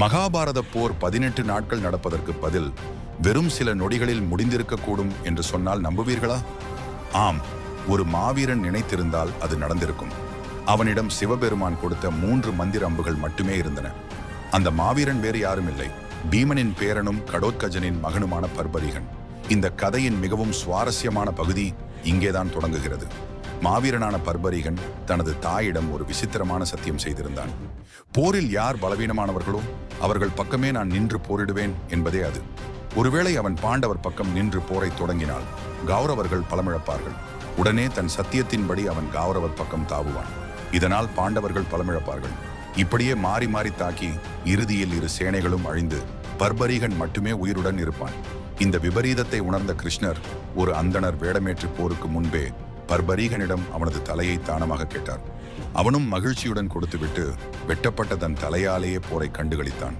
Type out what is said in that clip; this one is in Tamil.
மகாபாரத போர் பதினெட்டு நாட்கள் நடப்பதற்கு பதில் வெறும் சில நொடிகளில் முடிந்திருக்கக்கூடும் என்று சொன்னால் நம்புவீர்களா? ஆம் ஒரு மாவீரன் நினைத்திருந்தால் அது நடந்திருக்கும். அவனிடம் சிவபெருமான் கொடுத்த மூன்று மந்திர அம்புகள் மட்டுமே இருந்தன. அந்த மாவீரன் வேறு யாரும் இல்லை பீமனின் பேரனும் கடோத்கஜனின் மகனுமான பர்பரிகன். இந்த கதையின் மிகவும் சுவாரஸ்யமான பகுதி இங்கேதான் தொடங்குகிறது. மாவீரனான பர்பரிகன் தனது தாயிடம் ஒரு விசித்திரமான சத்தியம் செய்திருந்தான். போரில் யார் பலவீனமானவர்களோ அவர்கள் பக்கமே நான் நின்று போரிடுவேன் என்பதே அது. ஒருவேளை அவன் பாண்டவர் பக்கம் நின்று போரை தொடங்கினால் கௌரவர்கள் பலமிழப்பார்கள். உடனே தன் சத்தியத்தின்படி அவன் கௌரவர் பக்கம் தாவுவான். இதனால் பாண்டவர்கள் பலமிழப்பார்கள். இப்படியே மாறி மாறி தாக்கி இறுதியில் இரு சேனைகளும் அழிந்து பர்பரிகன் மட்டுமே உயிருடன் இருப்பான். இந்த விபரீதத்தை உணர்ந்த கிருஷ்ணர் ஒரு அந்தணர் வேடமேற்று போருக்கு முன்பே பர்பரீகனிடம் அவனது தலையை தானமாக கேட்டார். அவனும் மகிழ்ச்சியுடன் கொடுத்துவிட்டு வெட்டப்பட்ட தன் தலையாலேயே போரை கண்டுகளித்தான்.